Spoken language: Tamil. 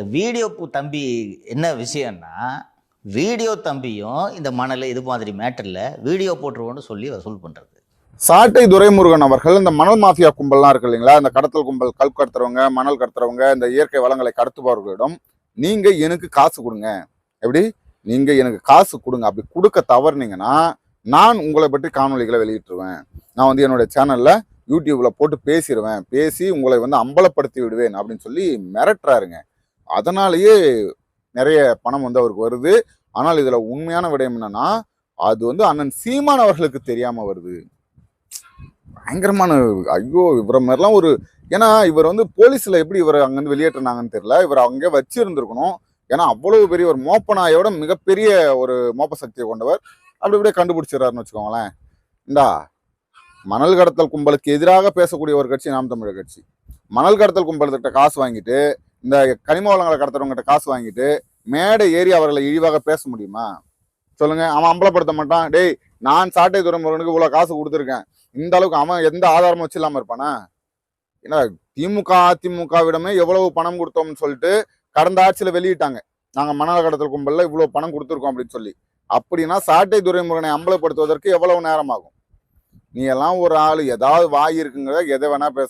இந்த வீடியோ தம்பி என்ன விஷயம்னா வீடியோ தம்பியும் இந்த மணல் இது மாதிரி மேட்டரில் வீடியோ போட்டுருவோன்னு சொல்லி வசூல் பண்ணுறது சாட்டை துரைமுருகன் அவர்கள் இந்த மணல் மாஃபியா கும்பல்லாம் இருக்கு இல்லைங்களா? இந்த கடத்தல் கும்பல் கல் கடத்துறவங்க மணல் கடத்துறவங்க இந்த இயற்கை வளங்களை கடத்துபவர்களிடம் நீங்கள் எனக்கு காசு கொடுங்க. எப்படி? நீங்கள் எனக்கு காசு கொடுங்க. அப்படி கொடுக்க தவறுனீங்கன்னா நான் உங்களை பற்றி காணொளிகளை வெளியிட்டுருவேன். நான் வந்து என்னுடைய சேனலில் யூடியூப்பில் போட்டு பேசிடுவேன் பேசி உங்களை வந்து அம்பலப்படுத்தி விடுவேன் அப்படின்னு சொல்லி மிரட்டுறாருங்க. அதனாலேயே நிறைய பணம் வந்து அவருக்கு வருது. ஆனால் இதில் உண்மையான விடயம் என்னன்னா அது வந்து அண்ணன் சீமான் அவர்களுக்கு தெரியாமல் வருது. பயங்கரமான ஐயோ இவரை மாதிரிலாம் ஒரு ஏன்னா இவர் வந்து போலீஸில் எப்படி இவர் அங்கேருந்து வெளியேற்றினாங்கன்னு தெரியல. இவர் அங்கே வச்சிருந்துருக்கணும் ஏன்னா அவ்வளவு பெரிய ஒரு மோப்பனாயோட மிகப்பெரிய ஒரு மோப்ப சக்தியை கொண்டவர். அப்படி இப்படியே கண்டுபிடிச்சிடறாருன்னு வச்சுக்கோங்களேன். இந்தா மணல் கடத்தல் கும்பலுக்கு எதிராக பேசக்கூடிய ஒரு கட்சி நாம் தமிழர் கட்சி. மணல் கடத்தல் கும்பல்கிட்ட காசு வாங்கிட்டு இந்த கனிம வளங்களை கடத்துறவங்ககிட்ட காசு வாங்கிட்டு மேடை ஏறி அவர்களை இழிவாக பேச முடியுமா? சொல்லுங்க. அவன் அம்பலப்படுத்த மாட்டான். டேய் நான் சாட்டை துறைமுருகனுக்கு இவ்வளவு காசு கொடுத்துருக்கேன். இந்த அளவுக்கு அவன் எந்த ஆதாரமும் வச்சு இல்லாம இருப்பானா? ஏன்னா திமுக அதிமுகவிடமே எவ்வளவு பணம் கொடுத்தோம்னு சொல்லிட்டு கடந்த ஆட்சியில வெளியிட்டாங்க. நாங்க மணல் கடத்தல் கும்பல்ல இவ்வளவு பணம் கொடுத்துருக்கோம் அப்படின்னு சொல்லி. அப்படின்னா சாட்டை துறைமுருகனை அம்பலப்படுத்துவதற்கு எவ்வளவு நேரம் ஆகும் நீ எல்லாம் ஒரு ஆள். ஏதாவது வாய் இருக்குங்கிறத எதை வேணா பேசுற.